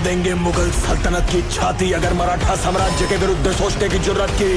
देंगे मुगल सल्तनत की छाती अगर मराठा साम्राज्य के विरुद्ध सोचने की जरूरत की।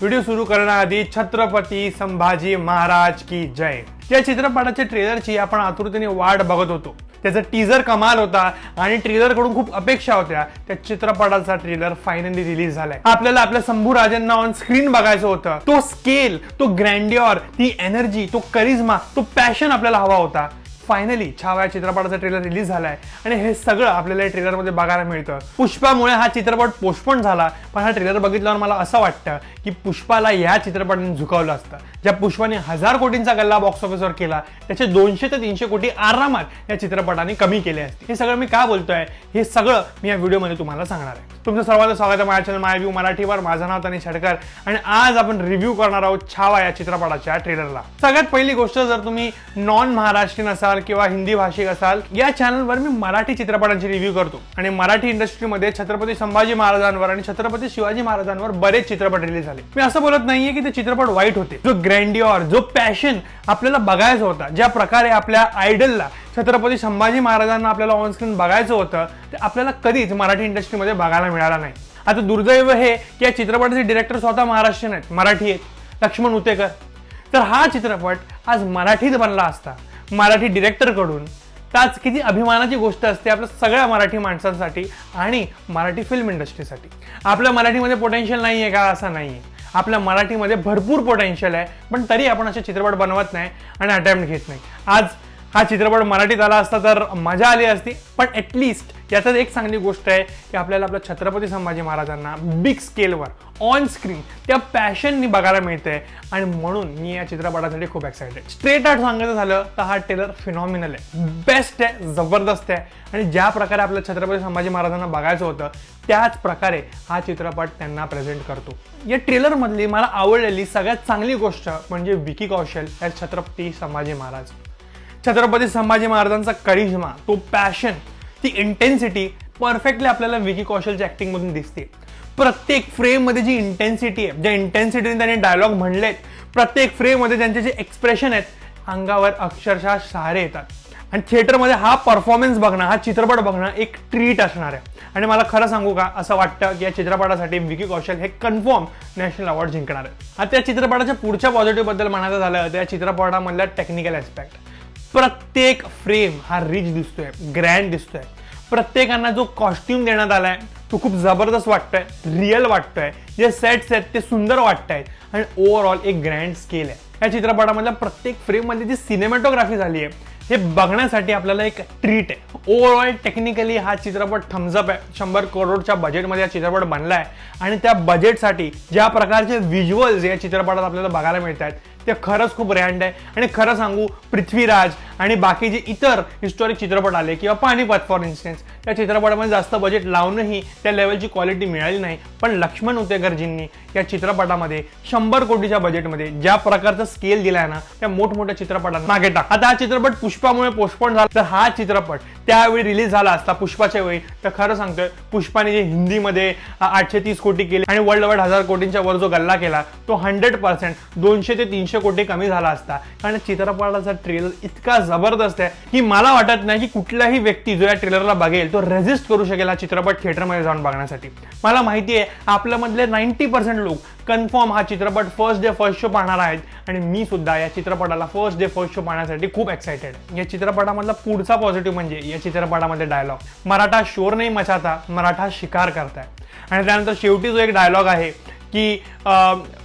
व्हिडिओ सुरू करण्याआधी छत्रपती संभाजी महाराज की जय. या चित्रपटाच्या ट्रेलरची आपण आतुरतेने वाट बघत होतो. त्याचा टीजर कमाल होता आणि ट्रेलरकडून खूप अपेक्षा होत्या. त्या चित्रपटाचा ट्रेलर फायनली रिलीज झालाय. आपल्याला आपल्या शंभू राजांना ऑन स्क्रीन बघायचं होतं. तो स्केल तो ग्रँडिओर ती एनर्जी तो करिझ्मा तो पॅशन आपल्याला हवा होता. फायनली छावा या चित्रपटाचा ट्रेलर रिलीज झालाय. आणि हे सगळं आपल्याला या ट्रेलरमध्ये बघायला मिळतं. पुष्पामुळे हा चित्रपट पोस्टपोन झाला पण हा ट्रेलर बघितल्यावर मला असं वाटतं की पुष्पाला या चित्रपटाने झुकावलं असतं. ज्या पुष्पाने हजार कोटींचा गल्ला बॉक्स ऑफिसवर केला त्याचे दोनशे ते तीनशे कोटी आरामात या चित्रपटाने कमी केले असते. हे सगळं मी का बोलतोय? हे सगळं मी या व्हिडिओमध्ये तुम्हाला सांगणार आहे. तुमचं सर्वांचं स्वागत आहे माझ्या चॅनल माय व्ह्यू मराठीवर. माझं नाव तनी शडकर आणि आज आपण रिव्ह्यू करणार आहोत छावा या चित्रपटाच्या ट्रेलरला सगळ्यात पहिली गोष्ट जर तुम्ही नॉन महाराष्ट्रीयन असाल किंवा हिंदी भाषिक असाल या चॅनलवर मी मराठी चित्रपटांची रिव्ह्यू करतो. आणि मराठी इंडस्ट्रीमध्ये छत्रपती संभाजी महाराजांवर आणि छत्रपती शिवाजी महाराजांवर बरेच चित्रपट रिलीज झाले. मी असं बोलत नाहीये की ते चित्रपट वाईट होते. जो ग्रँडिओर जो पॅशन आपल्याला बघायचा होता ज्या प्रकारे आपल्या आयडलला छत्रपती संभाजी महाराजांना आपल्याला ऑनस्क्रीन बघायचं होतं ते आपल्याला कधीच मराठी इंडस्ट्रीमध्ये बघायला मिळालं नाही. आता दुर्दैव हे की या चित्रपटाचे डिरेक्टर स्वतः महाराष्ट्रीयन आहेत. मराठी आहेत. लक्ष्मण उतेकर. तर हा चित्रपट आज मराठीत बनला असता. मराठी डिरेक्टरकडून त्याच किती अभिमानाची गोष्ट असते आपल्या सगळ्या मराठी माणसांसाठी आणि मराठी फिल्म इंडस्ट्रीसाठी आपल्या मराठीमध्ये पोटेन्शियल नाही आहे का? असं नाही आहे आपल्या मराठीमध्ये भरपूर पोटेन्शियल आहे पण तरी आपण असे चित्रपट बनवत नाही आणि अटेम्प्ट घेत नाही. आज हा चित्रपट मराठीत आला असता तर मजा आली असती पण ॲटलिस्ट याच्यात एक चांगली गोष्ट आहे की आपल्याला आपल्या छत्रपती संभाजी महाराजांना बिग स्केलवर ऑन स्क्रीन त्या पॅशननी बघायला मिळते आणि म्हणून मी या चित्रपटासाठी खूप एक्सायटेड स्ट्रेट आउट सांगायचं झालं तर हा टेलर फिनॉमिनल आहे. बेस्ट आहे जबरदस्त आहे. आणि ज्या प्रकारे आपल्या छत्रपती संभाजी महाराजांना बघायचं होतं त्याच प्रकारे हा चित्रपट त्यांना प्रेझेंट करतो. या ट्रेलरमधली मला आवडलेली सगळ्यात चांगली गोष्ट म्हणजे विकी कौशल या छत्रपती संभाजी महाराज. छत्रपती संभाजी महाराजांचा करिश्मा तो पॅशन ती इंटेन्सिटी परफेक्टली आपल्याला विकी कौशलच्या ऍक्टिंगमधून दिसते. प्रत्येक फ्रेममध्ये जी इंटेन्सिटी आहे ज्या इंटेन्सिटीने त्यांनी डायलॉग म्हणलेत प्रत्येक फ्रेममध्ये त्यांचे जे एक्सप्रेशन आहेत अंगावर अक्षरशः शहारे येतात. आणि थिएटरमध्ये हा परफॉर्मन्स बघणं हा चित्रपट बघणं एक ट्रीट असणार आहे. आणि मला खरं सांगू का असं वाटतं की या चित्रपटासाठी विकी कौशल हे कन्फर्म नॅशनल अवॉर्ड जिंकणार आहे आता या चित्रपटाच्या पुढच्या पॉझिटिव्हबद्दल म्हणायचं झालं तर या चित्रपटामधल्या टेक्निकल ॲस्पेक्ट प्रत्येक फ्रेम हा रिच दिसतोय ग्रँड दिसतोय. प्रत्येकांना जो कॉस्ट्युम देण्यात आलाय तो खूप जबरदस्त वाटतोय रिअल वाटतोय. जे सेट्स आहेत ते सुंदर वाटत आहेत आणि ओव्हरऑल एक ग्रँड स्केल आहे. या चित्रपटामधल्या प्रत्येक फ्रेममध्ये जी सिनेमॅटोग्राफी झाली आहे हे बघण्यासाठी आपल्याला एक ट्रीट आहे. ओव्हरऑल टेक्निकली हा चित्रपट थम्सअप आहे. शंभर करोडच्या बजेटमध्ये हा चित्रपट बनला आहे आणि त्या बजेटसाठी ज्या प्रकारचे व्हिज्युअल्स या चित्रपटात आपल्याला बघायला मिळत आहेत ते खरंच खूप रँड आहे. आणि खरं सांगू पृथ्वीराज आणि बाकी जे इतर हिस्टॉरिक चित्रपट आले किंवा पाणीपत फॉर इन्स्टन्स त्या चित्रपटामध्ये जास्त बजेट लावूनही त्या लेवलची क्वालिटी मिळाली नाही. पण लक्ष्मण उतेकरजींनी या चित्रपटामध्ये शंभर कोटीच्या बजेटमध्ये ज्या प्रकारचा स्केल दिलाय ना त्या मोठमोठ्या चित्रपटांना मागे टाक. आता हा चित्रपट पुष्पामुळे पोस्टपोन झाला. तर हा चित्रपट त्यावेळी रिलीज झाला असता पुष्पाच्या वेळी. तर खरं सांगतोय पुष्पाने जे हिंदीमध्ये आठशे तीस कोटी केले आणि वर्ल्ड वाईड हजार कोटींच्या वर जो गल्ला केला तो हंड्रेड पर्सेंट दोनशे ते तीनशे कोटी कमी झाला असता. कारण चित्रपटाचा ट्रेलर इतका जबरदस्त आहे की मला वाटत नाही की कुठलाही व्यक्ती जो या ट्रेलरला बघेल तो रेजिस्ट करू शकेल हा चित्रपट थिएटरमध्ये जाऊन बघण्यासाठी. मला माहिती आहे आपल्यामधले नाईन्टी पर्सेंट लोक कन्फर्म हा चित्रपट फर्स्ट डे फर्स्ट शो पाहणार आहेत. आणि मी सुद्धा या चित्रपटाला फर्स्ट डे फर्स्ट शो पाहण्यासाठी खूप एक्सायटेड या चित्रपटामधला पुढचा पॉझिटिव्ह म्हणजे या चित्रपटामध्ये डायलॉग मराठा शोर नाही मचाता मराठा शिकार करताय. आणि त्यानंतर शेवटी जो एक डायलॉग आहे की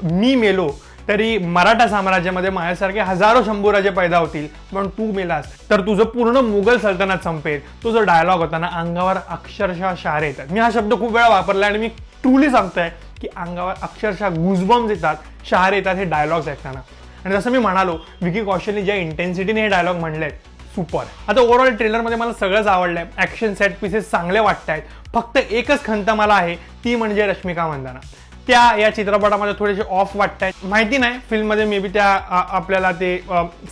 मी मेलो तरी मराठा साम्राज्यामध्ये माझ्यासारखे हजारो शंभूराजे पैदा होतील पण तू मेलास. तर तुझं पूर्ण मुघल सल्तनत संपेल. तो जो डायलॉग होता ना अंगावर अक्षरशः शहारे येतात. मी हा शब्द खूप वेळा वापरला आणि मी ट्रुली सांगतोय की अंगावर अक्षरशः गुजबम्स येतात शहारे येतात हे डायलॉग्स ऐकताना. आणि जसं मी म्हणालो विकी कौशलने ज्या इंटेन्सिटीने हे डायलॉग म्हणलेत सुपर आता ओव्हरऑल ट्रेलरमध्ये मला सगळंच आवडलं आहे ॲक्शन सेट पीसेस चांगले वाटत आहेत फक्त एकच खंत मला आहे ती म्हणजे रश्मिका मंदाना त्या या चित्रपटामध्ये थोडेसे ऑफ वाटत आहेत माहिती नाही फिल्ममध्ये मे बी त्या आपल्याला ते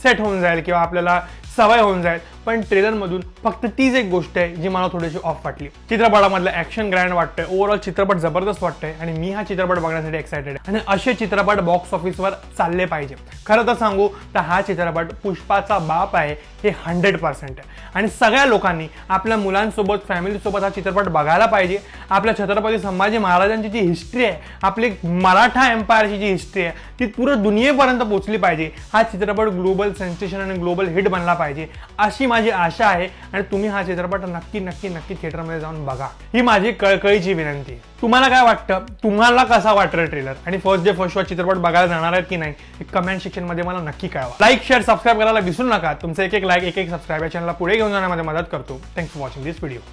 सेट होऊन जाईल किंवा आपल्याला सवय होऊन जाईल. पण ट्रेलर मधून फक्त तीच एक गोष्ट आहे जी मला थोडीशी ऑफ वाटली. चित्रपटामधलं ऍक्शन ग्रँड वाटतंय ओव्हरऑल चित्रपट जबरदस्त वाटतंय आणि मी हा चित्रपट बघण्यासाठी एक्सायटेड आहे. आणि असे चित्रपट बॉक्स ऑफिसवर चालले पाहिजे. खरं तर सांगू तर हा चित्रपट पुष्पाचा बाप आहे हे हंड्रेड पर्सेंट आहे. आणि सगळ्या लोकांनी आपल्या मुलांसोबत फॅमिलीसोबत हा चित्रपट बघायला पाहिजे. आपल्या छत्रपती संभाजी महाराजांची जी हिस्ट्री आहे आपली मराठा एम्पायरची जी हिस्ट्री आहे ती पूर्ण दुनियेपर्यंत पोहोचली पाहिजे. हा चित्रपट ग्लोबल सेन्सेशन आणि ग्लोबल हिट बनला पाहिजे. अशी माझी आशा आहे आणि तुम्ही हा चित्रपट नक्की नक्की नक्की थिएटरमध्ये जाऊन बघा. ही माझी कळकळीची विनंती आहे. तुम्हाला काय वाटतं? तुम्हाला कसा वाटतं ट्रेलर आणि फर्स्ट डे फर्स्ट शो चित्रपट बघायला जाणार आहेत की नाही? हे कमेंट सेक्शनमध्ये मला नक्की कळवा. लाईक शेअर सबस्क्राईब करायला विसरू नका. तुमचं एक एक लाईक एक एक सबस्क्राईब या चॅनलला पुढे घेऊन जाण्यामध्ये मदत करतो. Thanks for watching this video